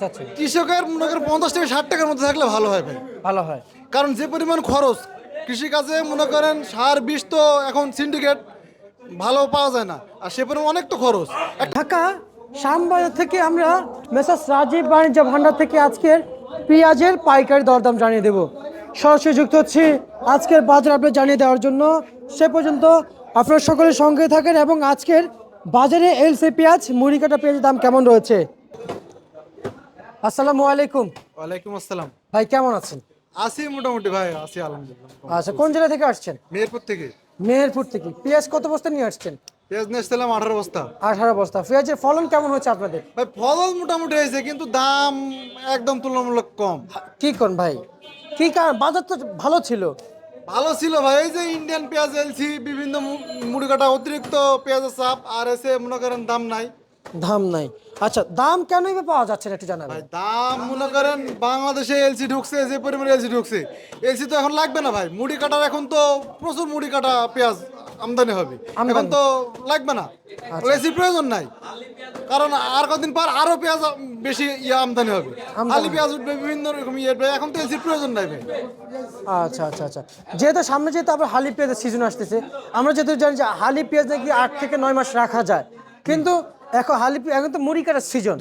আচ্ছা। কৃষকের মনে করেন পঞ্চাশ থেকে ষাট টাকার মধ্যে থাকলে ভালো হয় ভাই। ভালো হয়। কারণ যে পরিমাণ খরচ কৃষিকাজে মনে করেন সার বিষ তো এখন সিন্ডিকেট ভালো পাওয়া যায় না। আর সে পরিমাণ অনেক তো খরচ। ঢাকা শ্যামবাজার থেকে আমরা মেসাস রাজীব বাণিজ্য ভান্ডার থেকে আজকের পেঁয়াজের পাইকারি দরদাম জানিয়ে দেব। সরাসরি যুক্ত হচ্ছে আজকের বাজার আপনি জানিয়ে দেওয়ার জন্য। সে পর্যন্ত আপনার সকলের সঙ্গে থাকেন এবং আজকের বাজারে এলসি পেঁয়াজ মুড়ি কাটা পেঁয়াজের দাম কেমন রয়েছে? আসসালামু আলাইকুম। ওয়ালাইকুম আসসালাম। ভাই কেমন আছেন? আসি মোটামুটি ভাই আসি আলহামদুলিল্লাহ। আচ্ছা কোন জেলা থেকে আসছেন? মেহেরপুর থেকে। মেহেরপুর থেকে। পেঁয়াজ কত বস্তা নিয়ে আসছেন? পেঁয়াজ নিয়ে এসেছিলাম আঠারো বস্তা। আঠারো বস্তা। পেঁয়াজের ফলন কেমন হচ্ছে আপনাদের? ভাই ফলন মোটামুটি হয়েছে কিন্তু দাম একদম তুলনামূলক কম। কি কোন ভাই? কি কারণ বাজার তো ভালো ছিল। ভালো ছিল ভাই এই যে ইন্ডিয়ান পেঁয়াজ এলছি বিভিন্ন মুড়ি কাটা অতিরিক্ত পেঁয়াজের চাপ আর এসে মনে করেন দাম নাই। দাম নাই। আচ্ছা দাম কেনই পাওয়া যাচ্ছে না একটু জানাবেন। ভাই দাম মনে করেন বাংলাদেশে এলসি ঢুকছে যে পরিমাণে এলসি ঢুকছে এলসি তো এখন লাগবে না ভাই। মুড়ি কাটার এখন তো প্রচুর মুড়ি কাটা পেঁয়াজ আমদানি হবে। এখন তো লাগবে না। এলসি প্রয়োজন নাই। কারণ আর কদিন পর আরও পেঁয়াজ বেশি ইয়ে আমদানি হবে। আলি পেঁয়াজ উঠবে বিভিন্ন রকম ইয়ে উঠবে। এখন তো এলসির প্রয়োজন নাই ভাই। আচ্ছা আচ্ছা আচ্ছা। যেহেতু সামনে যেহেতু আবার হালি পেঁয়াজের সিজন আসতেছে আমরা যেহেতু জানি যে হালি পেঁয়াজ নাকি আট থেকে নয় মাস রাখা যায়। কিন্তু এখন হালি এখন তো মুড়ি কাটার সিজন।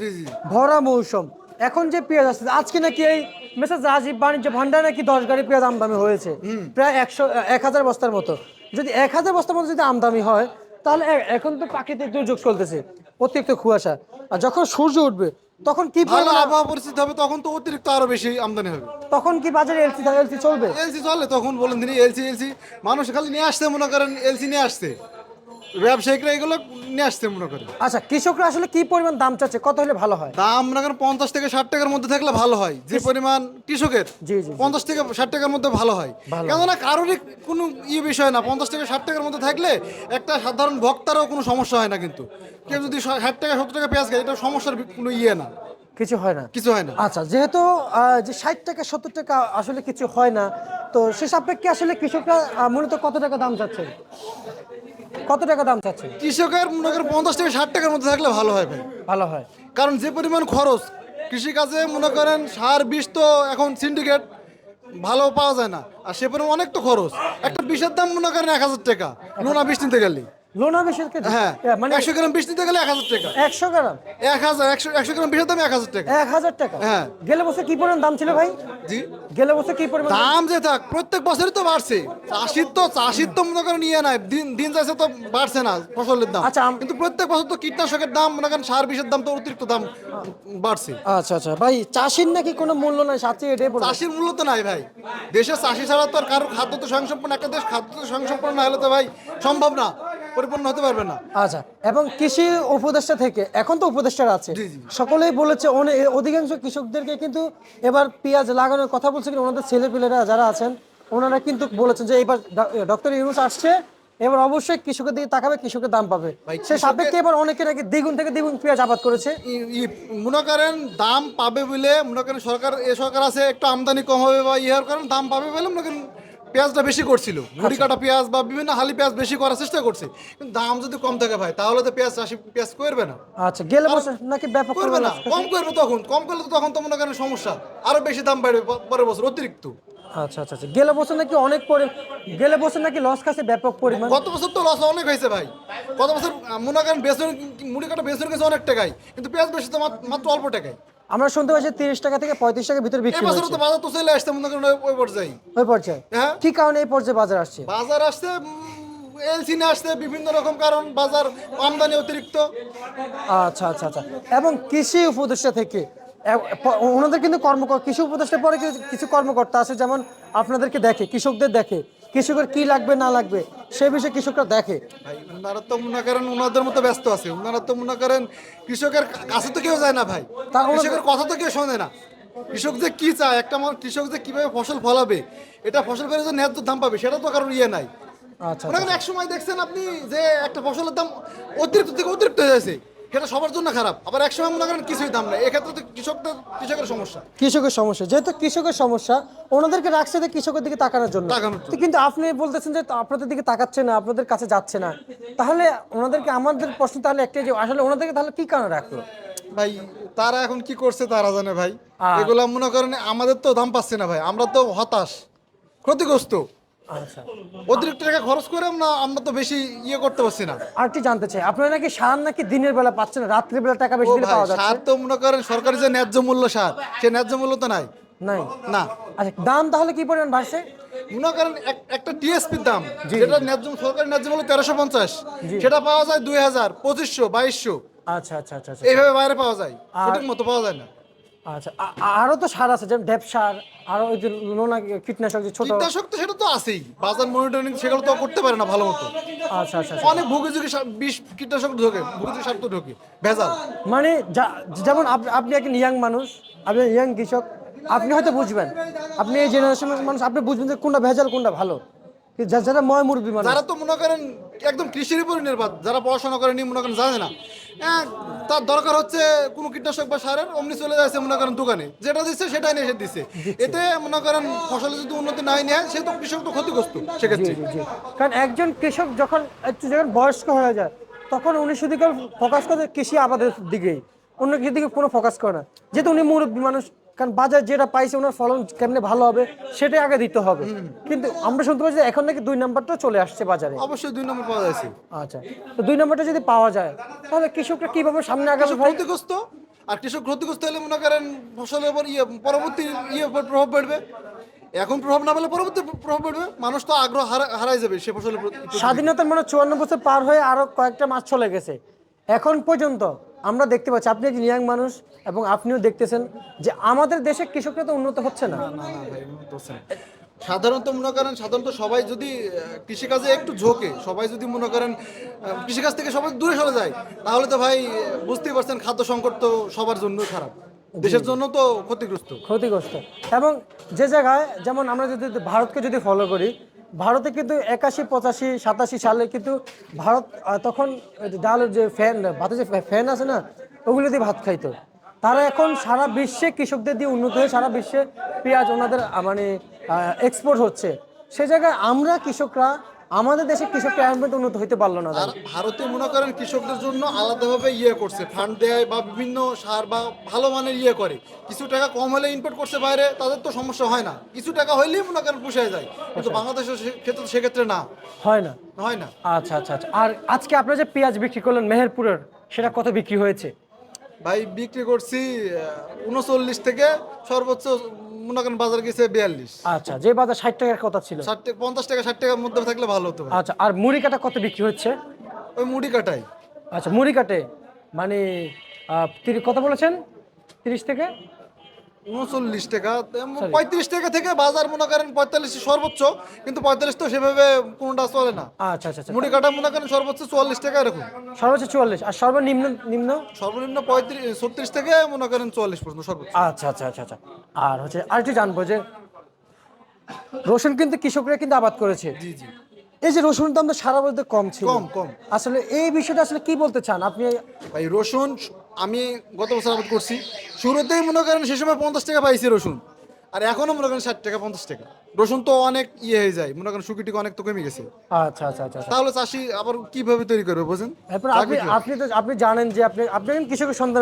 ভরা মৌসুম। এখন যে পেঁয়াজ আসছে আজকে নাকি এই মেসেজ রাজীব বাণিজ্য ভান্ডার নাকি দশ গাড়ি পেঁয়াজ আমদানি হয়েছে। প্রায় একশো এক হাজার বস্তার মতো। যদি এক হাজার বস্তার মতো যদি আমদানি হয় তাহলে এখন তো প্রাকৃতিক দুর্যোগ চলতেছে অতিরিক্ত কুয়াশা। আর যখন সূর্য উঠবে তখন কি ভালো আবহাওয়া পরিস্থিতি হবে তখন তো অতিরিক্ত আরও বেশি আমদানি হবে। তখন কি বাজারে এলসি এলসি চলবে? এলসি চলে তখন বলেন তিনি এলসি এলসি। মানুষ খালি নিয়ে আসতে মনে করেন এলসি নিয়ে আসছে। ব্যবসায়িকরা এগুলো নিয়ে আসছে মনে করেন আচ্ছা কৃষকরা আসলে কি পরিমাণ দাম চাচ্ছে? কত হলে ভালো হয়? দাম মনে করেন পঞ্চাশ থেকে ষাট টাকার মধ্যে থাকলে ভালো হয়। যে পরিমাণ কৃষকের জি। পঞ্চাশ থেকে ষাট টাকার মধ্যে ভালো হয়। কেননা কারোরই কোনো ইয়ে বিষয় না পঞ্চাশ থেকে ষাট টাকার মধ্যে থাকলে একটা সাধারণ ভক্তারও কোনো সমস্যা হয় না কিন্তু। কেউ যদি ষাট টাকা সত্তর টাকা পেঁয়াজ খায় এটা সমস্যার কোনো ইয়ে না। কিছু হয় না? কিছু হয় না। আচ্ছা যেহেতু যে ষাট টাকা সত্তর টাকা আসলে কিছু হয় না তো সে সাপেক্ষে আসলে কৃষকরা মূলত কত টাকা দাম চাচ্ছে? কত টাকা দাম চাচ্ছে কৃষকের মনে করেন পঞ্চাশ থেকে ষাট টাকার মধ্যে থাকলে ভালো হয় ভাই। ভালো হয়। কারণ যে পরিমাণ খরচ কৃষিকাজে মনে করেন সার বিষ তো এখন সিন্ডিকেট ভালো পাওয়া যায় না। আর সে পরিমাণ অনেক তো খরচ। একটা বিষের দাম মনে করেন এক হাজার টাকা। নোনা বিষ নিতে গেলে। লোনা বেশির ক্ষেত্রে হ্যাঁ মানে একশো গ্রাম বিষ নিতে গেলে এক হাজার টাকা। একশো গ্রাম? এক হাজার একশো একশো গ্রাম বিষের দাম এক হাজার টাকা। এক হাজার টাকা? হ্যাঁ। গেলে বছর কি পরিমাণ দাম ছিল ভাই? জি। গেলে বছর কি পরিমাণ দাম? যে থাক প্রত্যেক বছরই তো বাড়ছে। চাষির তো চাষির তো মনে করেন ইয়ে নাই। দিন দিন যাচ্ছে তো বাড়ছে না ফসলের দাম। আচ্ছা, কিন্তু প্রত্যেক বছর তো কীটনাশকের দাম মনে করেন সার বিষের দাম তো অতিরিক্ত দাম বাড়ছে। আচ্ছা আচ্ছা। ভাই চাষির নাকি কোনো মূল্য নাই? সাথে এটাই চাষির মূল্য তো নাই ভাই। দেশের চাষি ছাড়া তো আর কারোর খাদ্য তো স্বয়ংসম্পন্ন একটা দেশ খাদ্য তো স্বয়ংসম্পন্ন না হলে তো ভাই সম্ভব না। পরিপূর্ণ হতে পারবে না। আচ্ছা এবং কৃষি উপদেষ্টা থেকে এখন তো উপদেষ্টারা আছে। সকলেই বলেছে অধিকাংশ কৃষকদেরকে কিন্তু এবার পেঁয়াজ লাগানোর কথা বলছে কিন্তু ওনাদের ছেলেপেলেরা যারা আছেন ওনারা কিন্তু বলেছেন যে এবার ডক্টর ইউনুস আসছে এবার অবশ্যই কৃষকের দিকে তাকাবে কৃষকের দাম পাবে। সে সাপেক্ষে এবার অনেকে নাকি দ্বিগুণ থেকে দ্বিগুণ পেঁয়াজ আবাদ করেছে। মনে করেন দাম পাবে বলে মনে করেন সরকার এ সরকার আছে একটু আমদানি কম হবে বা ইয়ের কারণ দাম পাবে বলে মনে করেন পেঁয়াজটা বেশি করছিল। মুড়ি কাটা পেঁয়াজ বা বিভিন্ন হালি পেঁয়াজ বেশি করার চেষ্টা করছে। কিন্তু দাম যদি কম থাকে ভাই তাহলে তো পেঁয়াজ চাষি পেঁয়াজ করবে না। আচ্ছা গেলে বছর নাকি ব্যাপক করবে না কম করবে তখন কম করলে তো তখন তো মনে করেন সমস্যা। আরও বেশি দাম বাড়বে পরের বছর অতিরিক্ত। আচ্ছা আচ্ছা আচ্ছা গেলে বছর নাকি অনেক পরি গেলে বছর নাকি লস খাচ্ছে ব্যাপক পরিমাণ? গত বছর তো লস অনেক হয়েছে ভাই। গত বছর মনে করেন বেসন মুড়ি কাটা বেসন গেছে অনেক টাকায় কিন্তু পেঁয়াজ বেশি তো মাত্র অল্প টাকায়। আমরা শুনতে পাচ্ছি তিরিশ টাকা থেকে পঁয়ত্রিশ টাকার ভিতরে বিক্রি হচ্ছে। তো বাজার তো চলে আসছে মনে করেন ওই- পর্যায়ে। ওই পর্যায়ে? হ্যাঁ। কি কারণে এই পর্যায়ে বাজার আসছে? বাজার আসছে এলসিনে আসছে বিভিন্ন রকম কারণ বাজার আমদানি অতিরিক্ত। আচ্ছা আচ্ছা আচ্ছা। এবং কৃষি উপদেষ্টা থেকে ওনাদের কিন্তু কর্মকর্তা কৃষি উপদেষ্টার পরে কিছু- কিছু কর্মকর্তা আছে যেমন আপনাদেরকে দেখে কৃষকদের দেখে। কৃষকের কি লাগবে না লাগবে সে বিষয়ে কৃষকরা দেখে। ভাই ওনারা তো মনে করেন ওনাদের মতো ব্যস্ত আছে। ওনারা তো মনে করেন কৃষকের কাছে তো কেউ যায় না ভাই। তা ওনাদের- কৃষকের কথা তো কেউ শোনে না। কৃষক যে কি চায় একটা মানুষ কৃষক যে কীভাবে ফসল ফলাবে এটা ফসল করে যে ন্যায্য দাম পাবে সেটা তো কারোর ইয়ে নাই। আচ্ছা মনে এক সময় দেখছেন আপনি যে একটা ফসলের দাম অতিরিক্ত থেকে অতিরিক্ত হয়ে যাচ্ছে। সেটা সবার জন্য খারাপ। আবার এক সময় মনে করেন কিছুই দাম নেই। এক্ষেত্রে তো কৃষকদের কৃষকের সমস্যা। কৃষকের সমস্যা। যেহেতু কৃষকের সমস্যা ওনাদেরকে রাখছে যে কৃষকের দিকে তাকানোর জন্য। কিন্তু আপনি বলতেছেন যে আপনাদের দিকে তাকাচ্ছে না আপনাদের কাছে যাচ্ছে না। তাহলে ওনাদেরকে আমাদের প্রশ্ন তাহলে একটাই যে আসলে ওনাদেরকে তাহলে কি কারণে রাখল? ভাই তারা এখন কি করছে তারা জানে ভাই। এগুলা মনে করেন আমাদের তো দাম পাচ্ছে না ভাই। আমরা তো হতাশ ক্ষতিগ্রস্ত। আচ্ছা। অতিরিক্ত টাকা খরচ আমরা আমরা তো বেশি ইয়ে করতে পারছি না। আর কি জানতে চাই আপনারা নাকি সার নাকি দিনের বেলা পাচ্ছেন রাত্রি বেলা টাকা বেশি দিলে পাওয়া যাচ্ছে? সার তো মনে করেন সরকারি যে ন্যায্য মূল্য সার সে ন্যায্য মূল্য তো নাই। নাই? না। আচ্ছা দাম তাহলে কি পরিমাণ বাড়ছে? মনে করেন একটা টিএসপির দাম যেটা ন্যায্য সরকারি ন্যায্য মূল্য তেরোশো পঞ্চাশ সেটা পাওয়া যায় দুই হাজার পঁচিশশো বাইশশো। আচ্ছা আচ্ছা আচ্ছা আচ্ছা। এইভাবে বাইরে পাওয়া যায়। সঠিক মতো পাওয়া যায় না। আচ্ছা আরও তো সার আছে যেমন ডেপ সার আরও ওই যে নোনা কীটনাশক যে ছোট কীটনাশক তো সেটা তো আছেই। বাজার মনিটরিং সেগুলো তো করতে পারে না ভালো মতো। আচ্ছা আচ্ছা আচ্ছা। অনেক ভুগিঝুগি সার- বিষ কীটনাশক ঢোকে ভুগিঝুগি সার তো ঢোকে ভেজাল। মানে যেমন আপ- আপনি একজন ইয়াং মানুষ আপনি ইয়াং কৃষক আপনি হয়তো বুঝবেন। আপনি এই জেনারেশনের মানুষ আপনি বুঝবেন যে কোনটা ভেজাল কোনটা ভালো। যারা ময় মুরব্বী মানুষ। যারা তো মনে করেন একদম কৃষির উপর নির্ভর যারা পড়াশোনা করেনি মনে করেন জানে না। হ্যাঁ, তার দরকার হচ্ছে কোনো কীটনাশক বা সারের অমনি চলে যাচ্ছে মনে করেন দোকানে। যেটা দিচ্ছে সেটাই নিয়ে এসে দিচ্ছে। এতে মনে করেন ফসলে যদি উন্নতি নাই নেয় সে তো কৃষক তো ক্ষতিগ্রস্ত সেক্ষেত্রে। কারণ একজন কৃষক যখন একটু যখন বয়স্ক হয়ে যায় তখন উনি শুধু ফোকাস করে কৃষি আবাদের দিকেই। অন্য কিছুর দিকে কোনো ফোকাস করে না। যেহেতু উনি মুরব্বী মানুষ কারণ বাজার যেটা পাইছে ওনার ফলন কেমনে ভালো হবে সেটাই আগে দিতে হবে। কিন্তু আমরা শুনতে পাচ্ছি এখন নাকি দুই নাম্বারটা চলে আসছে বাজারে। অবশ্যই দুই নম্বর পাওয়া যাচ্ছে। আচ্ছা তো দুই নম্বরটা যদি পাওয়া যায় তাহলে কৃষকরা কীভাবে সামনে কৃষক ক্ষতিগ্রস্ত আর কৃষক ক্ষতিগ্রস্ত হলে মনে করেন ফসলের উপর ইয়ে পরবর্তী ইয়ে উপর প্রভাব পড়বে এখন প্রভাব না পেলে পরবর্তী প্রভাব পড়বে মানুষ তো আগ্রহ হারা- হারাই যাবে সে ফসলের স্বাধীনতার মানে চুয়ান্ন বছর পার হয়ে আরও কয়েকটা মাস চলে গেছে। এখন পর্যন্ত আমরা দেখতে পাচ্ছি আপনি একজন ইয়াং মানুষ এবং আপনিও দেখতেছেন যে আমাদের দেশে কৃষকরা তো উন্নত হচ্ছে না। সাধারণত মনে করেন সাধারণত সবাই যদি কৃষিকাজে একটু ঝোঁকে সবাই যদি মনে করেন কৃষিকাজ থেকে সবাই দূরে সরে যায় তাহলে তো ভাই বুঝতেই পারছেন খাদ্য সংকট তো সবার জন্যই খারাপ। দেশের জন্য তো ক্ষতিগ্রস্ত। ক্ষতিগ্রস্ত। এবং যে জায়গায় যেমন আমরা যদি ভারতকে যদি ফলো করি ভারতে কিন্তু একাশি, পঁচাশি, সাতাশি সালে কিন্তু ভারত তখন ডালের যে ফ্যান ভাতের যে ফ্যান আছে না, ওগুলো দিয়ে ভাত খাইতো। তারা এখন সারা বিশ্বে কৃষকদের দিয়ে উন্নত হয়ে সারা বিশ্বে পেঁয়াজ ওনাদের মানে এক্সপোর্ট হচ্ছে। সে জায়গায় আমরা কৃষকরা আমাদের দেশে কৃষকরা এখন উন্নত হইতে পারল না আর ভারতে মনে করেন কৃষকদের জন্য আলাদাভাবে ইয়ে করছে ফান্ড দেয় বা বিভিন্ন সার বা ভালো মানের ইয়ে করে। কিছু টাকা কম হলে ইনপুট করছে বাইরে তাদের তো সমস্যা হয় না। কিছু টাকা হইলেই মনে করেন পুষায় যায় কিন্তু বাংলাদেশের ক্ষেত্রে সেক্ষেত্রে না। হয় না। হয় না। আচ্ছা আচ্ছা আচ্ছা। আর আজকে আপনারা যে পেঁয়াজ বিক্রি করলেন মেহেরপুরের সেটা কত বিক্রি হয়েছে? ভাই বিক্রি করছি উনচল্লিশ থেকে সর্বোচ্চ মনে করেন বাজার গেছে বিয়াল্লিশ। আচ্ছা যে বাজার ষাট টাকার কথা ছিল। ষাট থেকে পঞ্চাশ টাকা ষাট টাকার মধ্যে থাকলে ভালো হতো আচ্ছা আর মুড়ি কাটা কত বিক্রি হচ্ছে? ওই মুড়ি কাটাই। আচ্ছা মুড়ি কাটে। মানে তিনি কত বলেছেন? তিরিশ থেকে? উনচল্লিশ টাকা পঁয়ত্রিশ টাকা থেকে বাজার মনে করেন পঁয়তাল্লিশ সর্বোচ্চ কিন্তু পঁয়তাল্লিশ তো সেভাবে কোনটা চলে না। আচ্ছা আচ্ছা আচ্ছা। মুড়ি কাটা মনে করেন সর্বোচ্চ চুয়াল্লিশ টাকা এরকম। সর্বোচ্চ চুয়াল্লিশ। আর সর্বনিম্ন নিম্ন? সর্বনিম্ন পঁয়ত্রিশ ছত্রিশ থেকে মনে করেন চুয়াল্লিশ পর্যন্ত সর্বোচ্চ। আচ্ছা আচ্ছা আচ্ছা আচ্ছা। আর হচ্ছে আর একটু জানব যে রসুন কিন্তু কৃষকরা কিন্তু আবাদ করেছে। জি জি। এই যে রসুন দাম তো সারা বছর কম ছিল। কম, কম। আসলে এই বিষয়টা আসলে কি বলতে চান? আপনি ভাই রসুন আমি গত বছর আবাদ করছি। শুরুতেই মনে করেন সে সময় পঞ্চাশ টাকা পাইছি রসুন। আর এখনও মনে করেন ষাট টাকা পঞ্চাশ টাকা। রসুন তো অনেক ইয়ে হয়ে যায় মনে করেন শুকিটিকে অনেক তো কমে গেছে। আচ্ছা আচ্ছা আচ্ছা আচ্ছা। তাহলে চাষি আবার কীভাবে তৈরি করবে বোঝেন? এরপর আপনি আপনি তো আপনি জানেন যে আপনি আপনি একজন কৃষকের সন্তান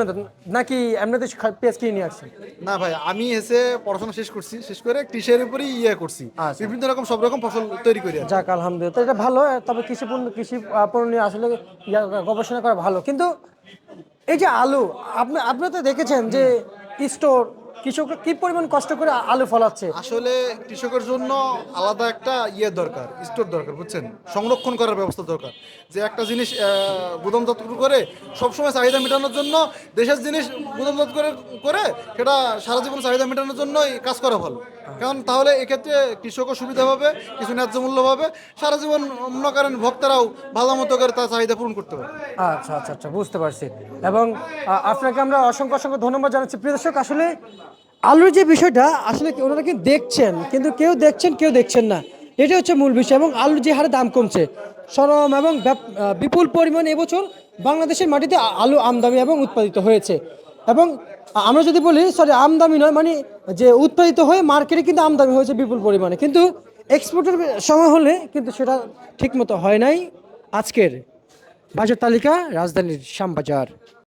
নাকি এমনিতে পেঁয়াজ কিনে নিয়ে আসছেন? না ভাই আমি এসে পড়াশোনা শেষ করছি শেষ করে কৃষির উপরেই ইয়ে করছি। আচ্ছা। বিভিন্ন রকম সব রকম ফসল তৈরি করি। যাক আলহামদুলিল্লাহ। এটা ভালো তবে কৃষি পণ্য কৃষি পণ্য নিয়ে আসলে গবেষণা করা ভালো। কিন্তু এই যে আলু আপনি আপনি তো দেখেছেন যে স্টোর কৃষকরা কি পরিমাণ কষ্ট করে আলু ফলাচ্ছে? আসলে কৃষকের জন্য আলাদা একটা ইয়ে দরকার, স্টোর দরকার, বুঝছেন? সংরক্ষণ করার ব্যবস্থা দরকার। যে একটা জিনিস গুদম গুদামজাত করে সবসময় চাহিদা মেটানোর জন্য, দেশের জিনিস গুদামজাত করে করে সেটা সারা জীবন চাহিদা মেটানোর জন্যই কাজ করা ভালো। কারণ তাহলে এক্ষেত্রে কৃষকও সুবিধা পাবে, কিছু ন্যায্য মূল্য পাবে। সারা জীবন মনে করেন ভক্তরাও ভালো মতো করে তার চাহিদা পূরণ করতে পারে আচ্ছা আচ্ছা আচ্ছা বুঝতে পারছি। এবং আপনাকে আমরা অসংখ্য অসংখ্য ধন্যবাদ জানাচ্ছি। প্রিয় দর্শক, আসলে আলুর যে বিষয়টা, আসলে ওনারা কিন্তু দেখছেন? কিন্তু কেউ দেখছেন কেউ দেখছেন না। এটা হচ্ছে মূল বিষয়। এবং আলুর যে হারে দাম কমছে, সরম এবং বিপুল পরিমাণ এবছর বাংলাদেশের মাটিতে আলু আমদানি এবং উৎপাদিত হয়েছে। এবং আমরা যদি বলি সরি আমদামি নয় মানে যে উৎপাদিত হয়ে মার্কেটে কিন্তু আমদামি হয়েছে বিপুল পরিমাণে। কিন্তু এক্সপোর্টের সময় হলে কিন্তু সেটা ঠিকমতো হয় নাই। আজকের বাজার তালিকা, রাজধানীর শ্যামবাজার।